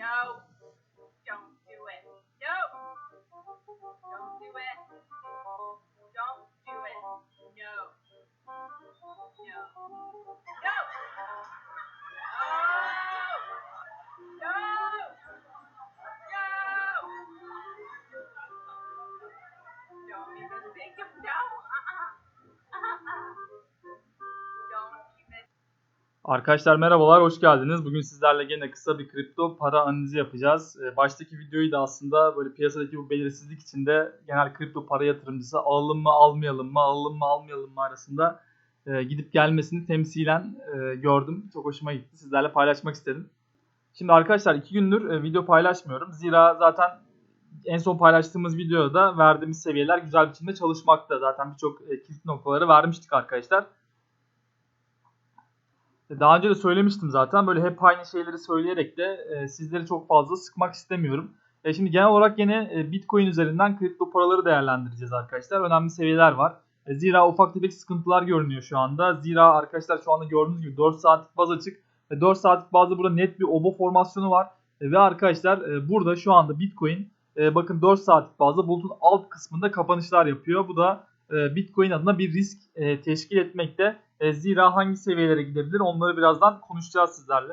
No. Don't do it. No. Don't do it. Don't do it. No. No. No. Arkadaşlar merhabalar, hoş geldiniz. Bugün sizlerle gene kısa bir kripto para analizi yapacağız. Ee, Baştaki videoyu da aslında böyle piyasadaki bu belirsizlik içinde genel kripto para yatırımcısı alalım mı almayalım mı, alalım mı almayalım mı arasında e, gidip gelmesini temsilen e, gördüm. Çok hoşuma gitti. Sizlerle paylaşmak istedim. Şimdi arkadaşlar iki gündür e, video paylaşmıyorum. Zira zaten en son paylaştığımız videoda verdiğimiz seviyeler güzel biçimde çalışmakta. Zaten birçok kilit noktaları vermiştik arkadaşlar. Daha önce de söylemiştim zaten. Böyle hep aynı şeyleri söyleyerek de e, sizleri çok fazla sıkmak istemiyorum. E, şimdi genel olarak yine e, Bitcoin üzerinden kripto paraları değerlendireceğiz arkadaşlar. Önemli seviyeler var. E, zira ufak tefek sıkıntılar görünüyor şu anda. Zira arkadaşlar şu anda gördüğünüz gibi 4 saatlik baz açık. Ve 4 saatlik bazda burada net bir obo formasyonu var. E, ve arkadaşlar e, burada şu anda Bitcoin e, bakın 4 saatlik bazda bulutun alt kısmında kapanışlar yapıyor. Bu da e, Bitcoin adına bir risk e, teşkil etmekte. E, zira hangi seviyelere gidebilir onları birazdan konuşacağız sizlerle.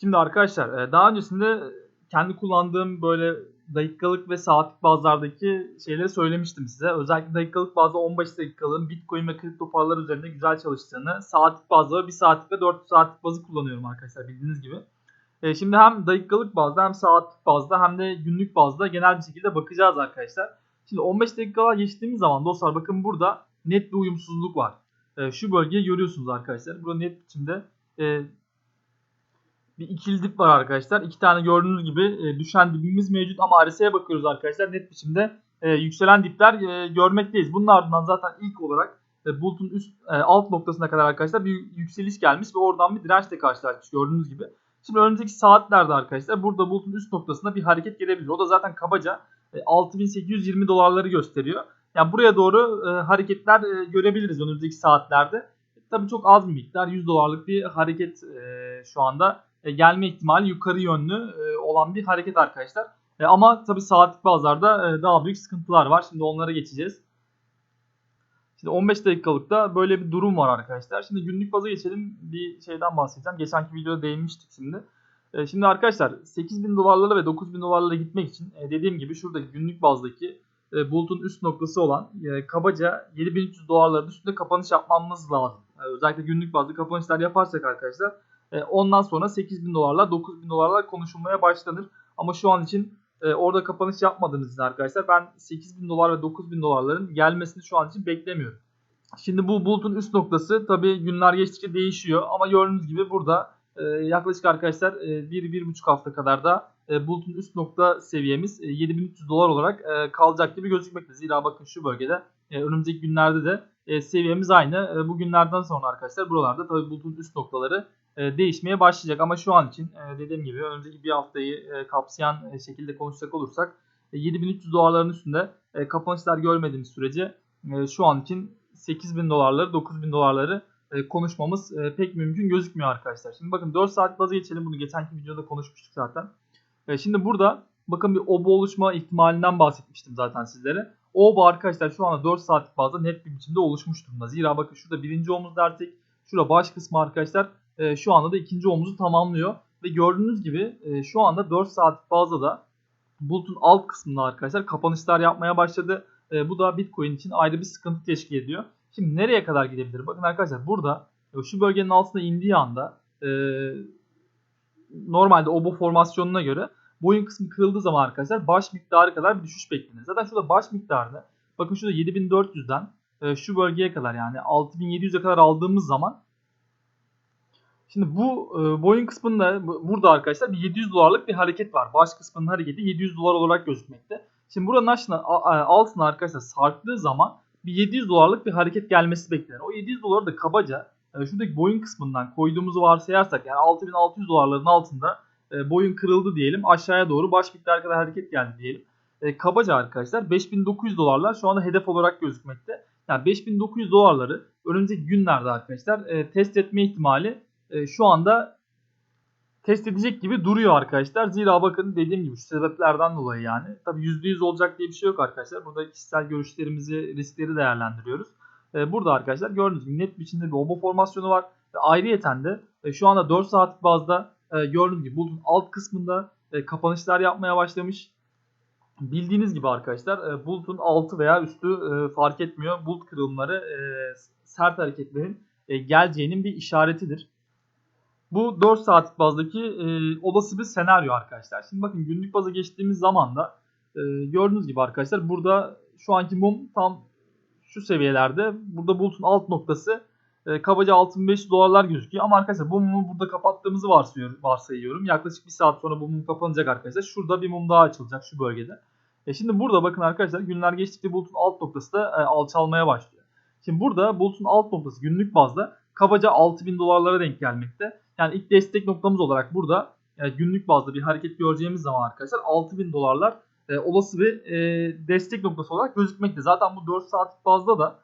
Şimdi arkadaşlar e, daha öncesinde kendi kullandığım böyle dakikalık ve saatlik bazlardaki şeyleri söylemiştim size. Özellikle dakikalık bazda 15 dakikalığın Bitcoin ve kripto paralar üzerinde güzel çalıştığını, saatlik bazda 1 saatlik ve 4 saatlik bazı kullanıyorum arkadaşlar bildiğiniz gibi. E, şimdi hem dakikalık bazda hem saatlik bazda hem de günlük bazda genel bir şekilde bakacağız arkadaşlar. Şimdi 15 dakikalar geçtiğimiz zaman dostlar bakın burada net bir uyumsuzluk var. E, şu bölgeyi görüyorsunuz arkadaşlar. Burada net biçimde e, bir ikili dip var arkadaşlar. İki tane gördüğünüz gibi e, düşen dibimiz mevcut ama RSI'ye bakıyoruz arkadaşlar. Net biçimde e, yükselen dipler e, görmekteyiz. Bunun ardından zaten ilk olarak e, bulutun üst e, alt noktasına kadar arkadaşlar bir yükseliş gelmiş ve oradan bir dirençle karşılaşmış gördüğünüz gibi. Şimdi önümüzdeki saatlerde arkadaşlar burada bulutun üst noktasında bir hareket gelebilir. O da zaten kabaca 6820 dolarları gösteriyor. Yani buraya doğru e, hareketler e, görebiliriz önümüzdeki saatlerde. Tabii çok az bir miktar 100 dolarlık bir hareket e, şu anda e, gelme ihtimali yukarı yönlü e, olan bir hareket arkadaşlar. E, ama tabii saatlik bazlarda e, daha büyük sıkıntılar var. Şimdi onlara geçeceğiz. Şimdi 15 dakikalıkta böyle bir durum var arkadaşlar. Şimdi günlük baza geçelim. Bir şeyden bahsedeceğim. Geçenki videoda değinmiştik şimdi. E, şimdi arkadaşlar 8000 dolarlara ve 9000 dolarlara gitmek için e, dediğim gibi şuradaki günlük bazdaki e, bulutun üst noktası olan e, kabaca 7300 dolarların üstünde kapanış yapmamız lazım. Özellikle günlük bazda kapanışlar yaparsak arkadaşlar ondan sonra 8000 dolarlar 9000 dolarlar konuşulmaya başlanır. Ama şu an için orada kapanış yapmadığımız için arkadaşlar ben 8000 dolar ve 9000 dolarların gelmesini şu an için beklemiyorum. Şimdi bu bulutun üst noktası tabi günler geçtikçe değişiyor ama gördüğünüz gibi burada e, yaklaşık arkadaşlar 1-1,5 hafta kadar da e, bulutun üst nokta seviyemiz e, 7300 dolar olarak e, kalacak gibi gözükmekte. Zira bakın şu bölgede e, önümüzdeki günlerde de e, seviyemiz aynı. E, bu günlerden sonra arkadaşlar buralarda tabi bulutun üst noktaları e, değişmeye başlayacak. Ama şu an için e, dediğim gibi önümüzdeki bir haftayı e, kapsayan e, şekilde konuşacak olursak e, 7300 dolarların üstünde e, kapanışlar görmediğimiz sürece e, şu an için 8000 dolarları 9000 dolarları e, konuşmamız e, pek mümkün gözükmüyor arkadaşlar. Şimdi bakın 4 saat bazı geçelim. Bunu geçenki videoda konuşmuştuk zaten. E, şimdi burada bakın bir oba oluşma ihtimalinden bahsetmiştim zaten sizlere. Oba arkadaşlar şu anda 4 saatlik bazda net bir biçimde oluşmuş durumda. Zira bakın şurada birinci omuz dersek şurada baş kısmı arkadaşlar e, şu anda da ikinci omuzu tamamlıyor. Ve gördüğünüz gibi e, şu anda 4 saatlik bazda da bulutun alt kısmında arkadaşlar kapanışlar yapmaya başladı. E, bu da Bitcoin için ayrı bir sıkıntı teşkil ediyor. Şimdi nereye kadar gidebilir? Bakın arkadaşlar burada e, şu bölgenin altına indiği anda e, normalde obo formasyonuna göre boyun kısmı kırıldığı zaman arkadaşlar baş miktarı kadar bir düşüş beklenir. Zaten şurada baş miktarını bakın şurada 7400'den e, şu bölgeye kadar yani 6700'e kadar aldığımız zaman Şimdi bu e, boyun kısmında bu- burada arkadaşlar bir 700 dolarlık bir hareket var. Baş kısmının hareketi 700 dolar olarak gözükmekte. Şimdi buranın aşına, a- a- altına arkadaşlar sarktığı zaman bir 700 dolarlık bir hareket gelmesi beklenir. O 700 doları da kabaca e, şuradaki boyun kısmından koyduğumuzu varsayarsak yani 6600 dolarların altında e, boyun kırıldı diyelim. Aşağıya doğru baş miktar kadar hareket geldi diyelim. E, kabaca arkadaşlar 5900 dolarlar şu anda hedef olarak gözükmekte. Yani 5900 dolarları önümüzdeki günlerde arkadaşlar test etme ihtimali şu anda test edecek gibi duruyor arkadaşlar. Zira bakın dediğim gibi şu sebeplerden dolayı yani. Tabi %100 olacak diye bir şey yok arkadaşlar. Burada kişisel görüşlerimizi, riskleri değerlendiriyoruz. Ee, burada arkadaşlar gördüğünüz gibi net biçimde bir obo formasyonu var. Ve ayrıyeten de e, şu anda 4 saatlik bazda e, gördüğünüz gibi bulutun alt kısmında e, kapanışlar yapmaya başlamış. Bildiğiniz gibi arkadaşlar bulutun altı veya üstü fark etmiyor. Bulut kırılımları sert hareketlerin geleceğinin bir işaretidir. Bu 4 saatlik bazdaki e, olası bir senaryo arkadaşlar. Şimdi bakın günlük baza geçtiğimiz zaman da e, gördüğünüz gibi arkadaşlar burada şu anki mum tam şu seviyelerde. Burada bulutun alt noktası e, kabaca 6500 dolarlar gözüküyor. Ama arkadaşlar bu mumu burada kapattığımızı varsayıyorum, varsayıyorum. Yaklaşık bir saat sonra bu mum kapanacak arkadaşlar. Şurada bir mum daha açılacak şu bölgede. E şimdi burada bakın arkadaşlar günler geçtikçe bulutun alt noktası da e, alçalmaya başlıyor. Şimdi burada bulutun alt noktası günlük bazda kabaca 6000 dolarlara denk gelmekte. Yani ilk destek noktamız olarak burada e, günlük bazda bir hareket göreceğimiz zaman arkadaşlar 6000 dolarlar e, olası bir e, destek noktası olarak gözükmekte. Zaten bu 4 saatlik bazda da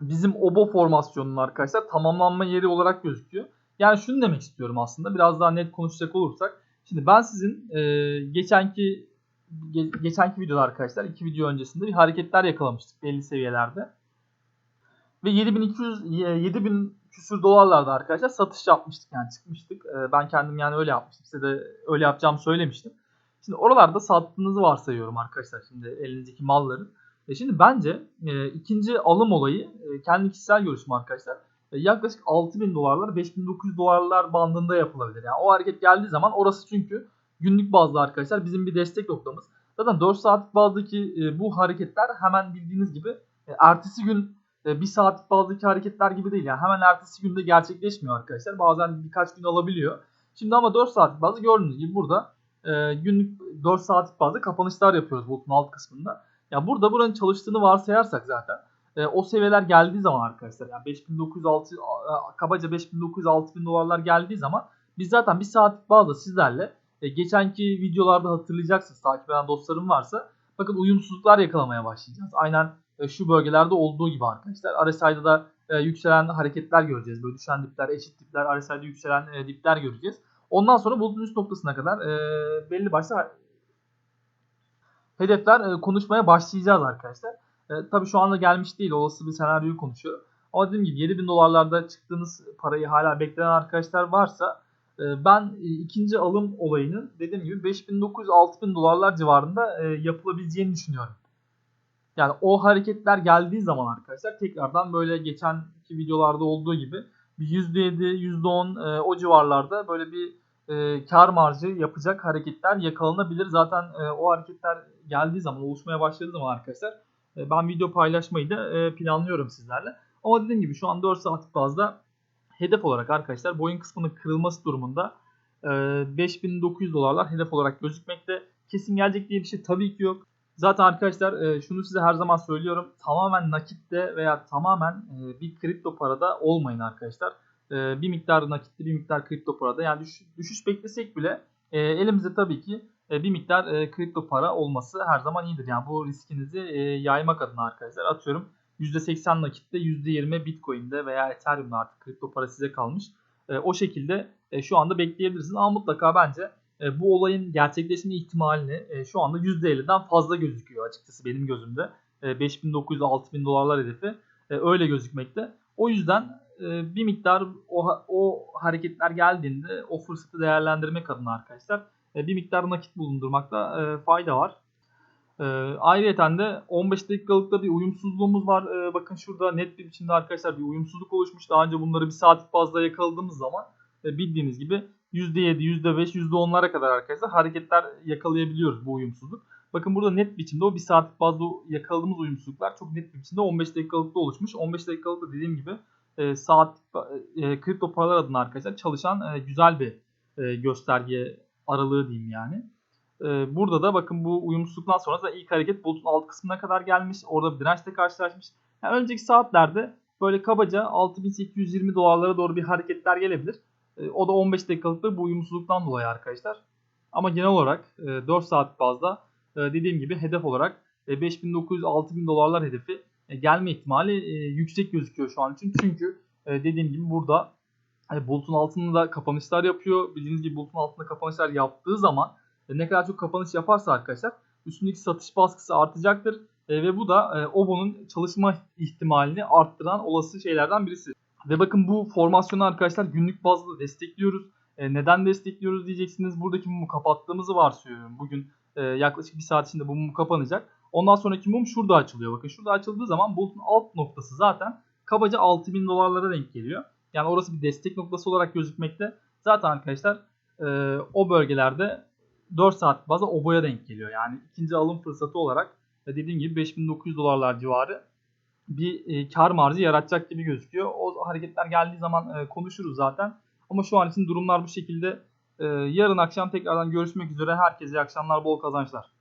bizim obo formasyonunun arkadaşlar tamamlanma yeri olarak gözüküyor. Yani şunu demek istiyorum aslında biraz daha net konuşacak olursak. Şimdi ben sizin e, geçenki ge- geçenki videoda arkadaşlar iki video öncesinde bir hareketler yakalamıştık belli seviyelerde. Ve 7200 e, 7000 küsür dolarlarda arkadaşlar satış yapmıştık yani çıkmıştık. E, ben kendim yani öyle yapmıştım. Size de öyle yapacağımı söylemiştim. Şimdi oralarda sattığınızı varsayıyorum arkadaşlar şimdi elinizdeki malların. E şimdi bence e, ikinci alım olayı e, kendi kişisel görüşüm arkadaşlar. E, yaklaşık 6000 dolarlar 5900 dolarlar bandında yapılabilir. Yani o hareket geldiği zaman orası çünkü günlük bazda arkadaşlar bizim bir destek noktamız. Zaten 4 saatlik bazdaki e, bu hareketler hemen bildiğiniz gibi e, ertesi gün e, 1 saatlik bazdaki hareketler gibi değil. Yani hemen ertesi günde gerçekleşmiyor arkadaşlar. Bazen birkaç gün alabiliyor. Şimdi ama 4 saatlik bazda gördüğünüz gibi burada e, günlük 4 saatlik bazda kapanışlar yapıyoruz bulutun alt kısmında. Ya burada buranın çalıştığını varsayarsak zaten e, o seviyeler geldiği zaman arkadaşlar yani 5906 kabaca 5900-6000 dolarlar geldiği zaman biz zaten bir saatlik bazda sizlerle e, geçenki videolarda hatırlayacaksınız takip eden dostlarım varsa bakın uyumsuzluklar yakalamaya başlayacağız. Aynen şu bölgelerde olduğu gibi arkadaşlar. RSI'da da e, yükselen hareketler göreceğiz. Böyle düşen dipler, eşit dipler, RSI'da yükselen e, dipler göreceğiz. Ondan sonra bulutun üst noktasına kadar e, belli başlı hedefler e, konuşmaya başlayacağız arkadaşlar. E, tabii şu anda gelmiş değil. Olası bir senaryoyu konuşuyorum. Ama dediğim gibi 7000 dolarlarda çıktığınız parayı hala bekleyen arkadaşlar varsa e, ben e, ikinci alım olayının dediğim gibi 5900-6000 dolarlar civarında e, yapılabileceğini düşünüyorum. Yani o hareketler geldiği zaman arkadaşlar tekrardan böyle geçenki videolarda olduğu gibi bir %7, %10 e, o civarlarda böyle bir e, kar marjı yapacak hareketler yakalanabilir. Zaten e, o hareketler geldiği zaman, oluşmaya başladığı zaman arkadaşlar ben video paylaşmayı da planlıyorum sizlerle. Ama dediğim gibi şu an 4 saatlik bazda hedef olarak arkadaşlar boyun kısmının kırılması durumunda e, 5900 dolarlar hedef olarak gözükmekte. Kesin gelecek diye bir şey tabii ki yok. Zaten arkadaşlar e, şunu size her zaman söylüyorum. Tamamen nakitte veya tamamen e, bir kripto parada olmayın arkadaşlar. E, bir miktar nakitte bir miktar kripto parada. Yani düş, düşüş beklesek bile elimizde tabii ki bir miktar kripto para olması her zaman iyidir. Yani bu riskinizi yaymak adına arkadaşlar. Atıyorum %80 nakitte %20 Bitcoin'de veya Ethereum'da artık kripto para size kalmış. O şekilde şu anda bekleyebilirsiniz. Ama mutlaka bence e, bu olayın gerçekleşme ihtimalini e, şu anda %50'den fazla gözüküyor açıkçası benim gözümde. E, 5900-6000 dolarlar hedefi öyle gözükmekte. O yüzden bir miktar o, o hareketler geldiğinde o fırsatı değerlendirmek adına arkadaşlar bir miktar nakit bulundurmakta fayda var. E, ayrıca de 15 dakikalıkta bir uyumsuzluğumuz var. Bakın şurada net bir biçimde arkadaşlar bir uyumsuzluk oluşmuş. Daha önce bunları bir saat fazla yakaladığımız zaman bildiğiniz gibi %7, %5, %10'lara kadar arkadaşlar hareketler yakalayabiliyoruz bu uyumsuzluk. Bakın burada net biçimde o bir saatlik bazda yakaladığımız uyumsuzluklar çok net biçimde 15 dakikalıkta oluşmuş. 15 dakikalıkta dediğim gibi e, saat e, kripto paralar adına arkadaşlar çalışan e, güzel bir e, gösterge aralığı diyeyim yani. E, burada da bakın bu uyumsuzluktan sonra da ilk hareket bulutun alt kısmına kadar gelmiş. Orada bir dirençle karşılaşmış. Yani önceki saatlerde böyle kabaca 6820 dolarlara doğru bir hareketler gelebilir. E, o da 15 dakikalıkta bu uyumsuzluktan dolayı arkadaşlar. Ama genel olarak e, 4 saat bazda e, dediğim gibi hedef olarak e, 5900-6000 dolarlar hedefi e, gelme ihtimali e, yüksek gözüküyor şu an için. Çünkü e, dediğim gibi burada bulutun altında kapanışlar yapıyor. Bildiğiniz gibi bulutun altında kapanışlar yaptığı zaman e, ne kadar çok kapanış yaparsa arkadaşlar üstündeki satış baskısı artacaktır. E, ve bu da e, OBO'nun çalışma ihtimalini arttıran olası şeylerden birisi. Ve bakın bu formasyonu arkadaşlar günlük bazda destekliyoruz. E, neden destekliyoruz diyeceksiniz. Buradaki mumu kapattığımızı varsayıyorum. Bugün e, yaklaşık bir saat içinde bu mum kapanacak. Ondan sonraki mum şurada açılıyor. Bakın şurada açıldığı zaman bulutun alt noktası zaten kabaca 6000 dolarlara denk geliyor. Yani orası bir destek noktası olarak gözükmekte. Zaten arkadaşlar e, o bölgelerde 4 saat baza oboya denk geliyor. Yani ikinci alım fırsatı olarak ve dediğim gibi 5900 dolarlar civarı bir e, kar marjı yaratacak gibi gözüküyor. O hareketler geldiği zaman e, konuşuruz zaten. Ama şu an için durumlar bu şekilde. E, yarın akşam tekrardan görüşmek üzere. Herkese iyi akşamlar, bol kazançlar.